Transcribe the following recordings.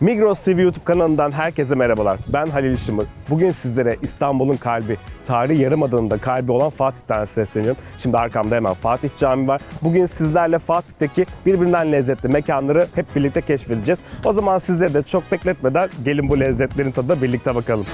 Migros TV YouTube kanalından herkese merhabalar. Ben Halil Işımır. Bugün sizlere İstanbul'un kalbi, tarihi Yarımada'nın da kalbi olan Fatih'ten sesleniyorum. Şimdi arkamda hemen Fatih Camii var. Bugün sizlerle Fatih'teki birbirinden lezzetli mekanları hep birlikte keşfedeceğiz. O zaman sizleri de çok bekletmeden gelin bu lezzetlerin tadına birlikte bakalım.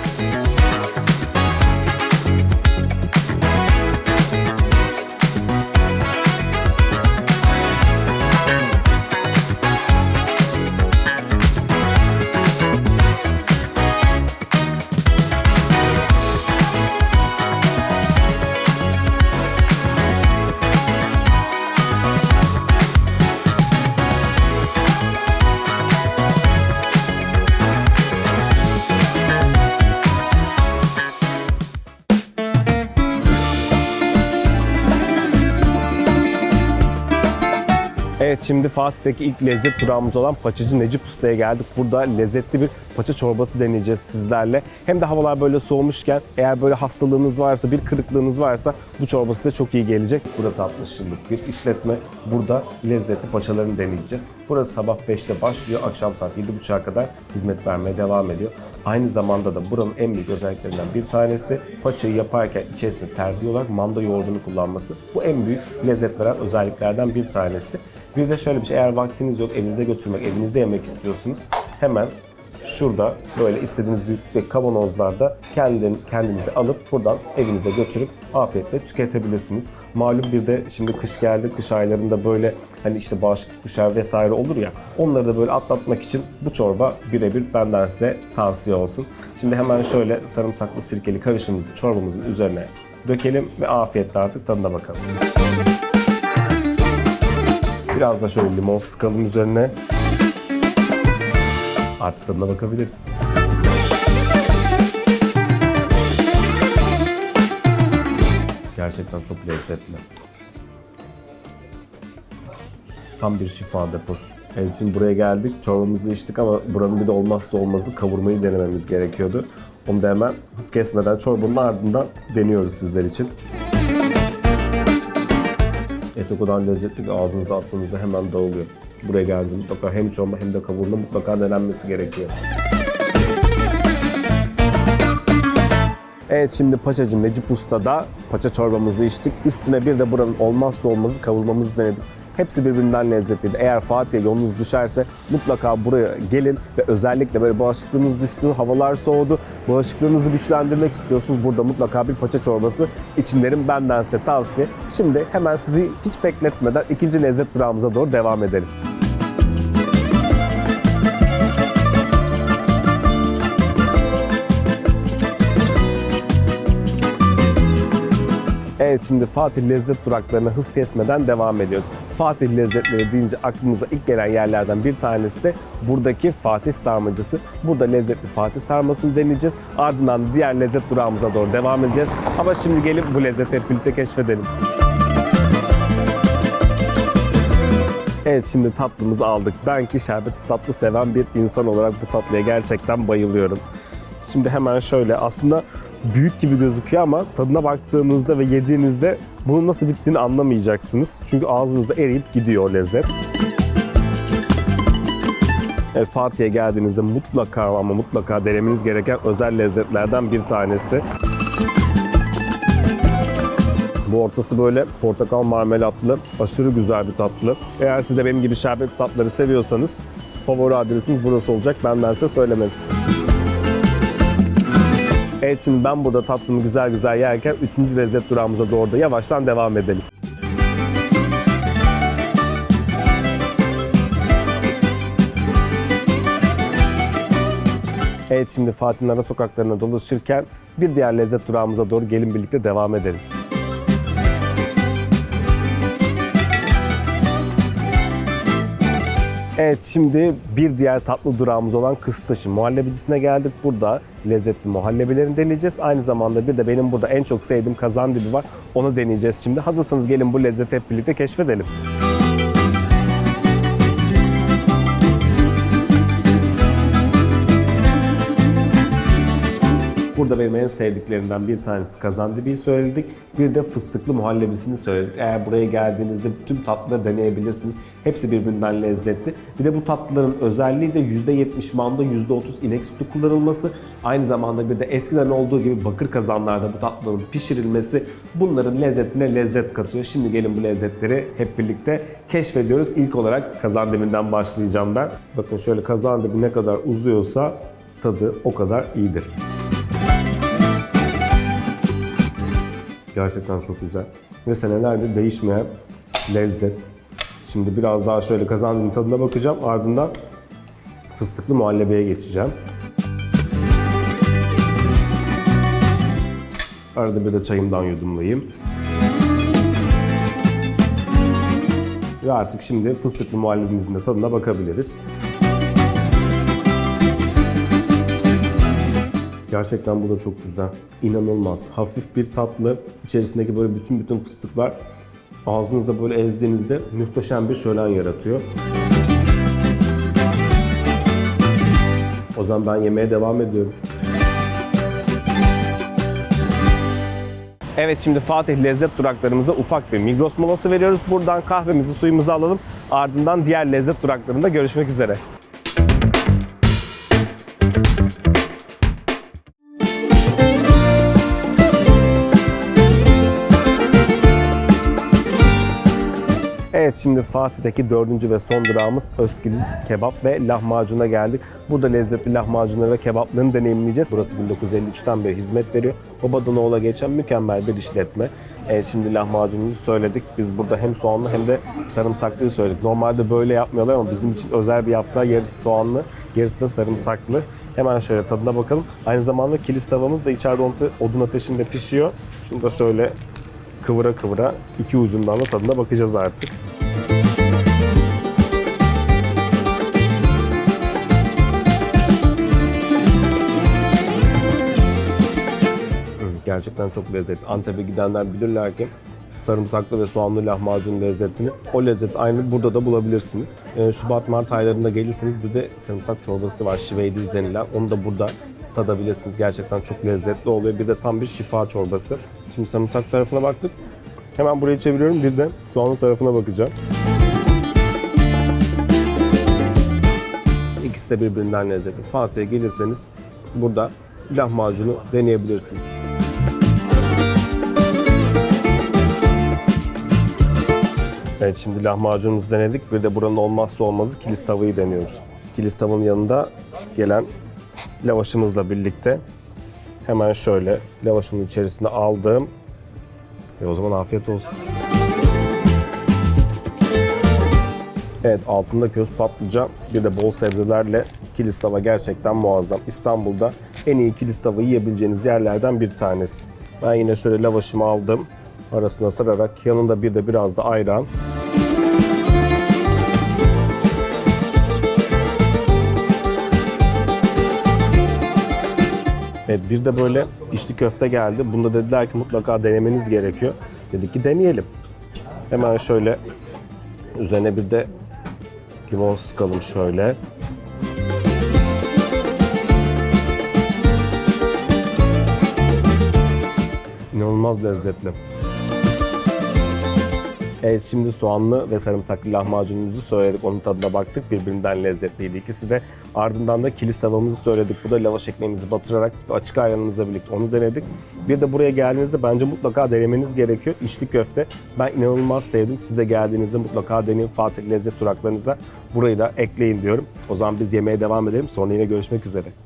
Evet şimdi Fatih'teki ilk lezzet durağımız olan Paçacı Necip Usta'ya geldik. Burada lezzetli bir paça çorbası deneyeceğiz sizlerle. Hem de havalar böyle soğumuşken eğer böyle hastalığınız varsa, bir kırıklığınız varsa bu çorba size çok iyi gelecek. Burası 60 yıllık bir işletme. Burada lezzetli paçalarını deneyeceğiz. Burası sabah 5'te başlıyor, akşam saat 7.30'a kadar hizmet vermeye devam ediyor. Aynı zamanda da buranın en büyük özelliklerinden bir tanesi paçayı yaparken içerisinde terbiye olarak manda yoğurdunu kullanması. Bu en büyük lezzet veren özelliklerden bir tanesi. Bir de şöyle bir şey, eğer vaktiniz yok evinize götürmek, evinizde yemek istiyorsunuz hemen şurada böyle istediğiniz büyüklükte kavanozlarda kendin, kendinizi alıp buradan evinize götürüp afiyetle tüketebilirsiniz. Malum bir de şimdi kış geldi, kış aylarında böyle hani işte bağışıklık düşer vesaire olur ya onları da böyle atlatmak için bu çorba birebir benden size tavsiye olsun. Şimdi hemen şöyle sarımsaklı sirkeli karışımımızı çorbamızın üzerine dökelim ve afiyetle artık tadına bakalım. Biraz da şöyle limon sıkalım üzerine. Artık tadına bakabiliriz. Gerçekten çok lezzetli. Tam bir şifa deposu. Evet şimdi buraya geldik. Çorbamızı içtik ama buranın bir de olmazsa olmazı kavurmayı denememiz gerekiyordu. Onu da hemen hız kesmeden çorbanın ardından deniyoruz sizler için. Et o lezzetli ki ağzınıza attığınızda hemen dağılıyor. Buraya geldiğinizde mutlaka hem çorba hem de kavurma mutlaka denenmesi gerekiyor. Evet şimdi Paçacı Necip Usta'da paça çorbamızı içtik. Üstüne bir de buranın olmazsa olmazı kavurmamızı denedik. Hepsi birbirinden lezzetliydi. Eğer Fatih'e yolunuz düşerse mutlaka buraya gelin ve özellikle böyle bağışıklığınız düştü, havalar soğudu, bağışıklığınızı güçlendirmek istiyorsunuz. Burada mutlaka bir paça çorbası için derim benden size tavsiye. Şimdi hemen sizi hiç bekletmeden ikinci lezzet durağımıza doğru devam edelim. Evet şimdi Fatih lezzet duraklarına hız kesmeden devam ediyoruz. Fatih lezzetleri deyince aklımıza ilk gelen yerlerden bir tanesi de buradaki Fatih sarmacısı. Burada lezzetli Fatih sarmasını deneyeceğiz. Ardından diğer lezzet durağımıza doğru devam edeceğiz. Ama şimdi gelip bu lezzeti birlikte keşfedelim. Evet şimdi tatlımızı aldık. Ben ki şerbeti tatlı seven bir insan olarak bu tatlıya gerçekten bayılıyorum. Şimdi hemen şöyle aslında büyük gibi gözüküyor ama tadına baktığınızda ve yediğinizde bunun nasıl bittiğini anlamayacaksınız. Çünkü ağzınızda eriyip gidiyor lezzet. Evet, Fatih'e geldiğinizde mutlaka ama mutlaka denemeniz gereken özel lezzetlerden bir tanesi. Bu ortası böyle portakal marmelatlı, aşırı güzel bir tatlı. Eğer siz de benim gibi şerbet tatları seviyorsanız favori adresiniz burası olacak benden size söylemesi. Evet şimdi ben burada tatlımı güzel güzel yerken 3. lezzet durağımıza doğru da yavaştan devam edelim. Evet şimdi Fatih'in ara sokaklarına dolaşırken bir diğer lezzet durağımıza doğru gelin birlikte devam edelim. Evet şimdi bir diğer tatlı durağımız olan Kıstaş'ın muhallebicisine geldik. Burada lezzetli muhallebilerini deneyeceğiz. Aynı zamanda bir de benim burada en çok sevdiğim kazan dibi var. Onu deneyeceğiz şimdi. Hazırsanız gelin bu lezzeti hep birlikte keşfedelim. Burada benim en sevdiklerimden bir tanesi kazandibiyi söyledik. Bir de fıstıklı muhallebisini söyledik. Eğer buraya geldiğinizde tüm tatlıları deneyebilirsiniz. Hepsi birbirinden lezzetli. Bir de bu tatlıların özelliği de %70 manda, %30 inek sütü kullanılması. Aynı zamanda bir de eskiden olduğu gibi bakır kazanlarda bu tatlıların pişirilmesi bunların lezzetine lezzet katıyor. Şimdi gelin bu lezzetleri hep birlikte keşfediyoruz. İlk olarak kazandiminden başlayacağım ben. Bakın şöyle kazandibi ne kadar uzuyorsa tadı o kadar iyidir. Gerçekten çok güzel. Ve senelerdir değişmeyen lezzet. Şimdi biraz daha şöyle kazandığım tadına bakacağım. Ardından fıstıklı muhallebeye geçeceğim. Arada bir de çayımdan yudumlayayım. Ve artık şimdi fıstıklı muhallebimizin de tadına bakabiliriz. Gerçekten bu da çok güzel. İnanılmaz. Hafif bir tatlı. İçerisindeki böyle bütün bütün fıstıklar ağzınızda böyle ezdiğinizde muhteşem bir şölen yaratıyor. O zaman ben yemeye devam ediyorum. Evet şimdi Fatih lezzet duraklarımızda ufak bir Migros molası veriyoruz. Buradan kahvemizi, suyumuzu alalım. Ardından diğer lezzet duraklarında görüşmek üzere. Evet şimdi Fatih'teki dördüncü ve son durağımız Özkiliz Kebap ve Lahmacun'a geldik. Burada lezzetli lahmacunları ve kebaplarını deneyimleyeceğiz. Burası 1953'ten beri hizmet veriyor. Babadan oğula geçen mükemmel bir işletme. Evet şimdi lahmacunumuzu söyledik. Biz burada hem soğanlı hem de sarımsaklıyı söyledik. Normalde böyle yapmıyorlar ama bizim için özel bir yaptılar. Yarısı soğanlı, yarısı da sarımsaklı. Hemen şöyle tadına bakalım. Aynı zamanda kilis tavamız da içeride odun ateşinde pişiyor. Şunu da şöyle kıvıra kıvıra iki ucundan da tadına bakacağız artık. Gerçekten çok lezzetli. Antep'e gidenler bilirler ki sarımsaklı ve soğanlı lahmacun lezzetini. O lezzet aynı burada da bulabilirsiniz. Ee, Şubat Mart aylarında gelirseniz bir de sarımsak çorbası var. Şiveydiz denilen. Onu da burada tadabilirsiniz. Gerçekten çok lezzetli oluyor. Bir de tam bir şifa çorbası. Şimdi sarımsak tarafına baktık. Hemen burayı çeviriyorum. Bir de soğanlı tarafına bakacağım. İkisi de birbirinden lezzetli. Fatih'e gelirseniz burada lahmacunu deneyebilirsiniz. Evet şimdi lahmacunumuzu denedik. Bir de buranın olmazsa olmazı kilis tavayı deniyoruz. Kilis tavanın yanında gelen lavaşımızla birlikte hemen şöyle lavaşın içerisine aldım. Ve o zaman afiyet olsun. Evet altında köz patlıcan bir de bol sebzelerle kilis tava gerçekten muazzam. İstanbul'da en iyi kilis tava yiyebileceğiniz yerlerden bir tanesi. Ben yine şöyle lavaşımı aldım. Arasına sararak yanında bir de biraz da ayran. Evet bir de böyle içli köfte geldi. Bunda dediler ki mutlaka denemeniz gerekiyor. Dedik ki deneyelim. Hemen şöyle üzerine bir de limon sıkalım şöyle. İnanılmaz lezzetli. Evet şimdi soğanlı ve sarımsaklı lahmacunumuzu söyledik. Onun tadına baktık. Birbirinden lezzetliydi ikisi de. Ardından da kilis tavamızı söyledik. Bu da lavaş ekmeğimizi batırarak açık ayranımızla birlikte onu denedik. Bir de buraya geldiğinizde bence mutlaka denemeniz gerekiyor. İçli köfte. Ben inanılmaz sevdim. Siz de geldiğinizde mutlaka deneyin. Fatih Lezzet duraklarınıza burayı da ekleyin diyorum. O zaman biz yemeğe devam edelim. Sonra yine görüşmek üzere.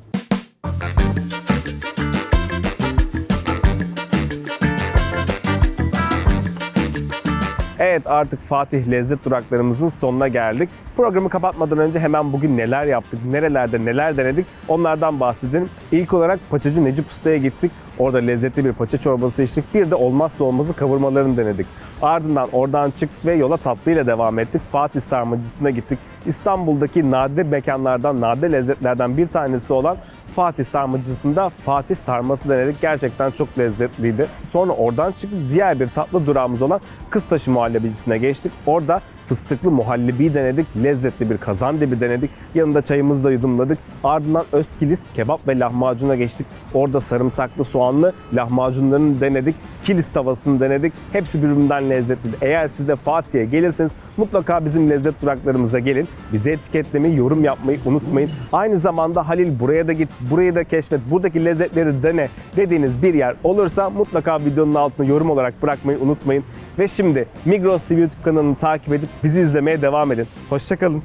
Evet artık Fatih lezzet duraklarımızın sonuna geldik. Programı kapatmadan önce hemen bugün neler yaptık, nerelerde neler denedik onlardan bahsedelim. İlk olarak Paçacı Necip Usta'ya gittik. Orada lezzetli bir paça çorbası içtik. Bir de olmazsa olmazı kavurmalarını denedik. Ardından oradan çıktık ve yola tatlıyla devam ettik. Fatih Sarmacısı'na gittik. İstanbul'daki nadide mekanlardan, nadide lezzetlerden bir tanesi olan Fatih Sarmacısı'nda Fatih Sarması denedik. Gerçekten çok lezzetliydi. Sonra oradan çıkıp diğer bir tatlı durağımız olan Kıstaşı Muhallebicisine geçtik. Orada fıstıklı muhallebi denedik. Lezzetli bir kazandibi denedik. Yanında çayımızı da yudumladık. Ardından Özkilis kebap ve lahmacuna geçtik. Orada sarımsaklı soğanlı lahmacunlarını denedik. Kilis tavasını denedik. Hepsi birbirinden lezzetliydi. Eğer siz de Fatih'e gelirseniz mutlaka bizim lezzet duraklarımıza gelin. Bize etiketlemeyi, yorum yapmayı unutmayın. Aynı zamanda Halil buraya da git, burayı da keşfet, buradaki lezzetleri dene dediğiniz bir yer olursa mutlaka videonun altına yorum olarak bırakmayı unutmayın. Ve şimdi Migros TV YouTube kanalını takip edip bizi izlemeye devam edin. Hoşçakalın.